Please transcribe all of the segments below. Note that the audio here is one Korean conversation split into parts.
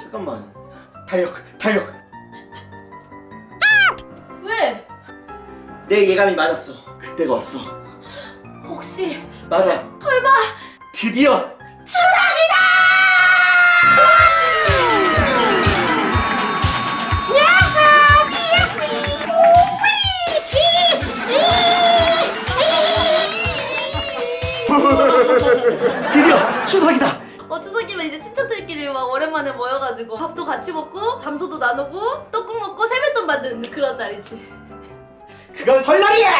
잠깐만. 달력, 달력. 왜? 내 예감이 맞았어. 그때가 왔어. 혹시 맞아. 설마 드디어 드디 추석이다. 어 추석이면 이제 친척들끼리 막 오랜만에 모여가지고 밥도 같이 먹고 담소도 나누고 떡국 먹고 세뱃돈 받는 그런 날이지. 그건 설날이야.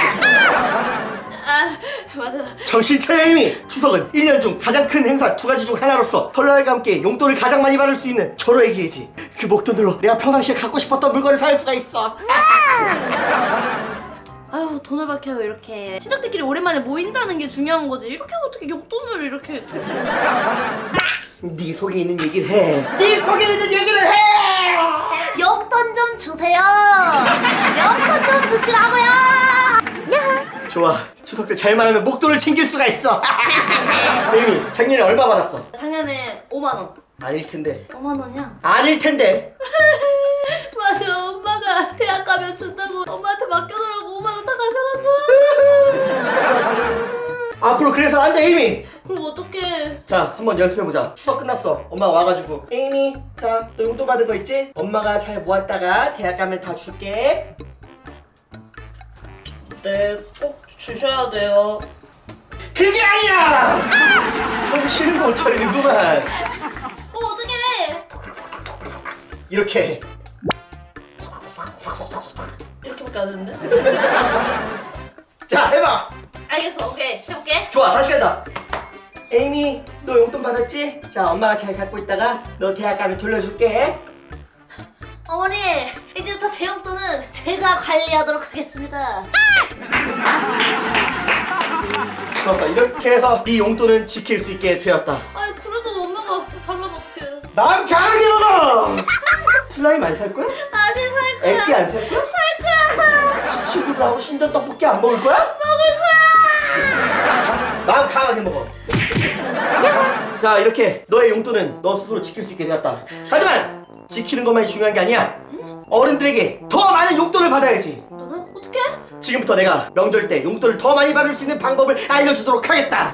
아 맞아. 정신 차려 이미 추석은 1년 중 가장 큰 행사 두 가지 중 하나로서 설날과 함께 용돈을 가장 많이 받을 수 있는 절호의 기회지 그 목돈으로 내가 평상시에 갖고 싶었던 물건을 살 수가 있어 아유 돈을 박혀요 이렇게. 친척들끼리 오랜만에 모인다는 게 중요한 거지. 이렇게 어떻게 용돈을 이렇게. 네 속에 있는 얘기를 해 네 속에 있는 얘기를 해! 용돈 좀 주세요. 용돈 좀 주시라고요. 좋아. 추석 때 잘만 하면 목돈을 챙길 수가 있어. 이미 작년에 얼마 받았어? 작년에 5만 원. 아닐 텐데. 5만 원이야? 아닐 텐데. 맞아. 엄마가 대학 가면 준다고 엄마한테 맡겨놓으라고 5만 원 다 가져갔어 앞으로 그래서 안돼 이미. 그럼 어떡해. 자 한번 연습해보자. 추석 끝났어. 엄마가 와가지고. 에이미 자 너 용돈 받은 거 있지? 엄마가 잘 모았다가 대학 가면 다 줄게. 네 꼭 주셔야 돼요. 그게 아니야! 정신을 못 차리는구만. 어 어떡해. 이렇게. 이렇게밖에 안 되는데? 자 해봐. 알겠어 오케이 좋아 다시 간다 에이미 너 용돈 받았지? 자 엄마가 잘 갖고 있다가 너 대학 가면 돌려줄게. 어머니 이제부터 제 용돈은 제가 관리하도록 하겠습니다. 좋았어 이렇게 해서 네 용돈은 지킬 수 있게 되었다. 아니 그래도 엄마가 달라면 어떡해 마음 강하게 먹어! 슬라임 안 살 거야? 아니 살 거야. 애기 안 살 거야? 살 거야. 친구들하고 신전 떡볶이 안 먹을 거야? 먹을 거야 마음 강하게 먹어. 자 이렇게 너의 용돈은 너 스스로 지킬 수 있게 되었다. 하지만 지키는 것만이 중요한 게 아니야. 어른들에게 더 많은 용돈을 받아야지. 너는? 어떡해? 지금부터 내가 명절 때 용돈을 더 많이 받을 수 있는 방법을 알려주도록 하겠다.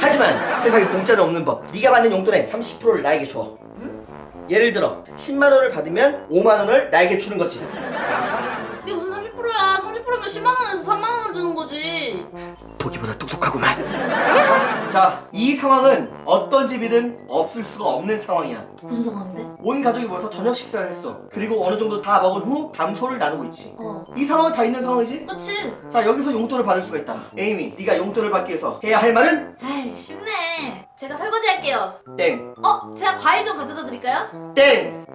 하지만 세상에 공짜는 없는 법. 네가 받는 용돈의 30%를 나에게 줘. 예를 들어 10만 원을 받으면 5만 원을 나에게 주는 거지. 이게 무슨 30%야? 30%면 10만 원에서 3만 원을 주는 거지. 보기보다 똑똑하구만. 자 이 상황은 어떤 집이든 없을 수가 없는 상황이야. 무슨 상황인데? 온 가족이 모여서 저녁 식사를 했어. 그리고 어느 정도 다 먹은 후 담소를 나누고 있지. 어. 이 상황은 다 있는 상황이지? 그치. 자 여기서 용돈을 받을 수가 있다. 에이미 네가 용돈을 받기 위해서 해야 할 말은? 에이 쉽네. 제가 설거지 할게요. 땡. 어? 제가 과일 좀 가져다 드릴까요? 땡!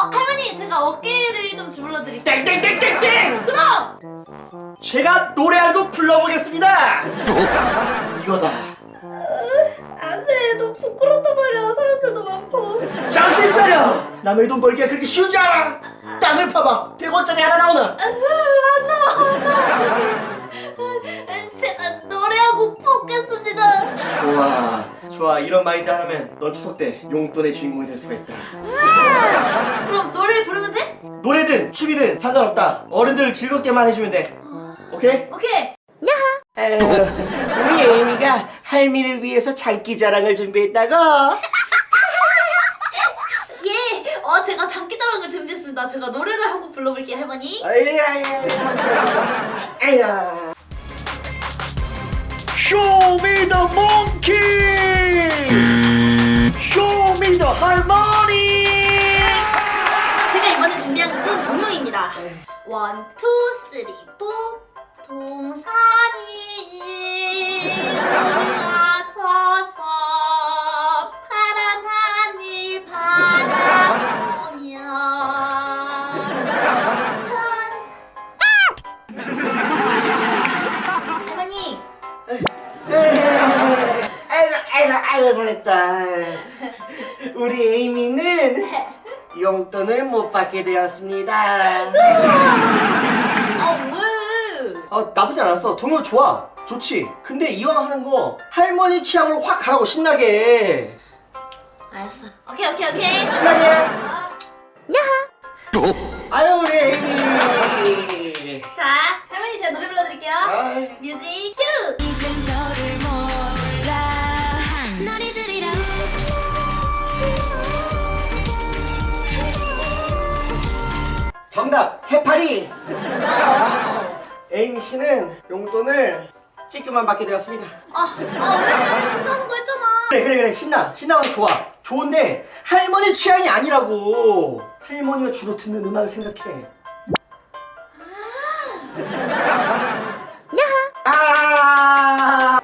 어 할머니 제가 어깨를 좀 주물러 드릴게요. 땡땡땡땡땡! 그럼! 제가 노래 한곡 불러보겠습니다! 이거다. 안돼. 너무 부끄럽단 말이야. 사람들도 많고. 정신 차려! 남의 돈 벌기가 그렇게 쉬운 줄 알아! 땅을 파봐. 100원짜리 하나 나오나? 안 나와 안 나와. 제가 노래하고 뽑겠습니다. 좋아. 좋아. 이런 마인드 하나면 넌 추석 때 용돈의 주인공이 될 수가 있다 그럼 노래 부르면 돼? 노래든 춤이든 상관없다. 어른들을 즐겁게만 해주면 돼. 오케이? 오케이. 에휴, 우리 에이미가 할미를 위해서 장기 자랑을 준비했다고. 예! 어 제가 장기자랑을 준비했습니다. 제가 노래를 한 곡 불러볼게요 할머니. 아야 아야 쇼미더 몽키 쇼미더 할머 원, 투, 쓰리, 포 용돈을 못 받게 되었습니다 아 왜? 어 나쁘지 않았어 동요 좋아 좋지. 근데 이왕 하는 거 할머니 취향으로 확 가라고 신나게. 알았어. 오케이 오케이 오케이. 신나게. 아, 아유 우리 에이미. 자 할머니 제가 노래 불러드릴게요. 아이. 뮤직 큐. 정답 해파리. 에이미 씨는 용돈을 찌끄만 받게 되었습니다. 아 아 왜 신나는 거 했잖아. 그래 그래 그래. 신나. 신나고 좋아. 좋은데 할머니 취향이 아니라고. 할머니가 주로 듣는 음악을 생각해. 아!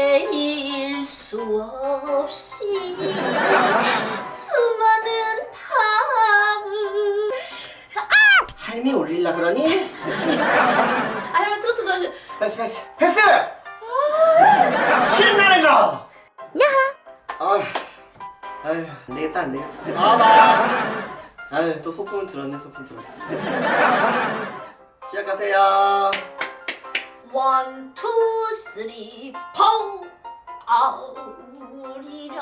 헤일 수없 패스 패스! 패스 신나는 거 아휴 아휴 안 되겠다 안 되겠어. 아봐 아휴 또 소품은 들었네 소품 들었어. 시작하세요. 원, 투, 쓰리, 포 아우리랑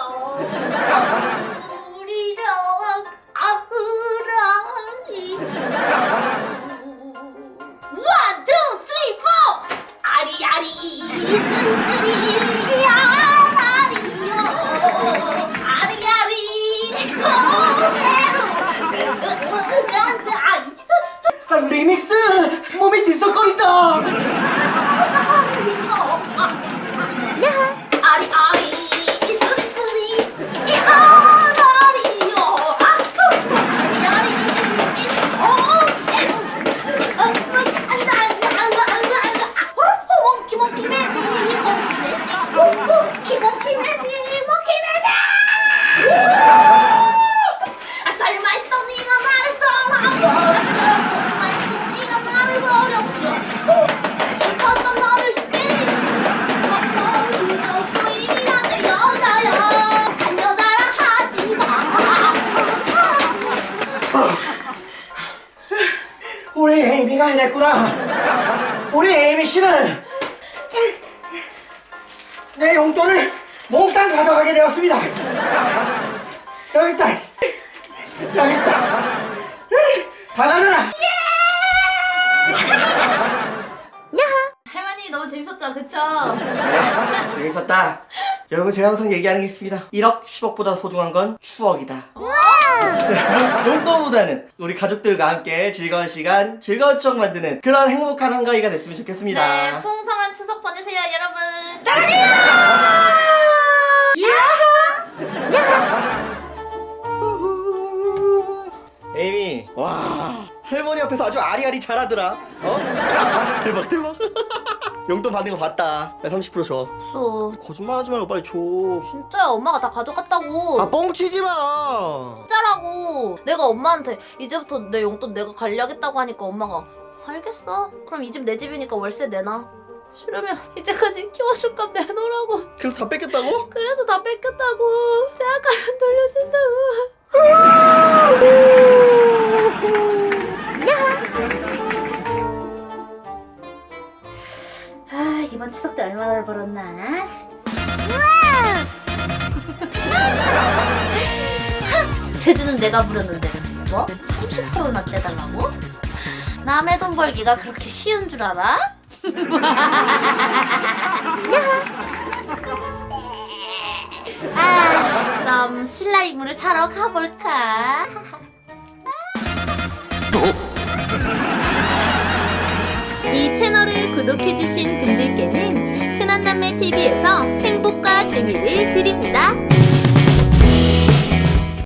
리믹스! 몸이 들썩거린다 해냈구나. 우리 에이미 씨는 내 용돈을 몽땅 가져가게 되었습니다. 여기 있다. 여기 있다. 다 가져라. 할머니 너무 재밌었죠 그쵸? 재밌었다. 여러분 제가 항상 얘기하는 게 있습니다. 1억, 10억보다 소중한 건 추억이다. 용돈보다는 우리 가족들과 함께 즐거운 시간, 즐거운 추억 만드는 그런 행복한 한가위가 됐으면 좋겠습니다. 네 풍성한 추석 보내세요 여러분 에이미, 와, 할머니 앞에서 아주 아리아리 잘하더라. 어? 대박, 대박. 용돈 받는 거 봤다. 야, 30% 줘. 쏘 거짓말 하지 말고 빨리 줘. 진짜야 엄마가 다 가져갔다고 아, 뻥치지 마. 진짜라고 내가 엄마한테 이제부터 내 용돈 내가 관리하겠다고 하니까 엄마가 알겠어 그럼 이 집 내 집이니까 월세 내놔 싫으면 이제까지 키워줄 값 내놓으라고 그래서 다 뺏겼다고? 그래서 다 뺏겼다고 대학가면 돌려준다고 이번 추석 때 얼마나 벌었나 제주는 내가 부렸는데 뭐? 30%나 떼달라고? 남의 돈 벌기가 그렇게 쉬운 줄 알아? 아, 그럼 슬라임을 사러 가볼까? 이 채널을 구독해주신 분들께는 흔한남매 TV에서 행복과 재미를 드립니다.